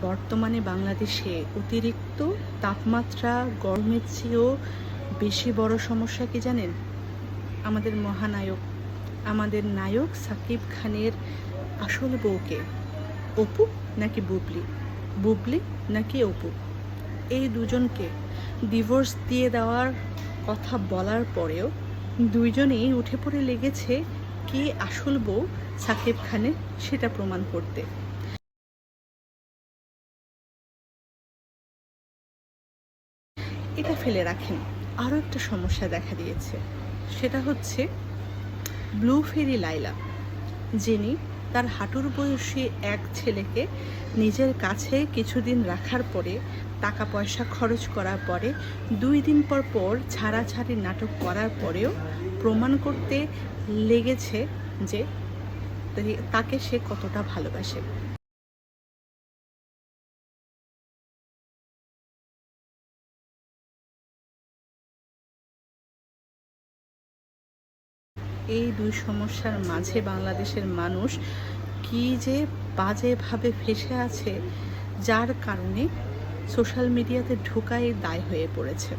বর্তমানে বাংলাদেশে অতিরিক্ত তাপমাত্রা, গরমের চেয়েও বেশি বড় সমস্যা কি জানেন? আমাদের মহানায়ক, আমাদের নায়ক সাকিব খানের আসল বউকে অপু নাকি বুবলি? বুবলি নাকি অপু? এই দুজনকে ডিভোর্স দিয়ে দেওয়ার কথা বলার পরেও দুইজনেই উঠে পড়ে লেগেছে কে আসল বউ সাকিব খানের সেটা প্রমাণ করতে। এটা ফেলে রাখেন। আরও একটা সমস্যা দেখা দিয়েছে। সেটা হচ্ছে ব্লু ফেরি লাইলা, যিনি তার হাঁটুর বয়সী এক ছেলেকে নিজের কাছে কিছুদিন রাখার পরে টাকা পয়সা খরচ করার পরে দুই দিন পর পর ছাড়াছাড়ি নাটক করার পরেও প্রমাণ করতে লেগেছে যে তাকে সে কতটা ভালোবাসে। এই দুই সমস্যার মাঝে বাংলাদেশের মানুষ কি যে বাজেভাবে ফেসে আছে, যার কারণে সোশ্যাল মিডিয়াতে ঢোকাই দায় হয়ে পড়েছে।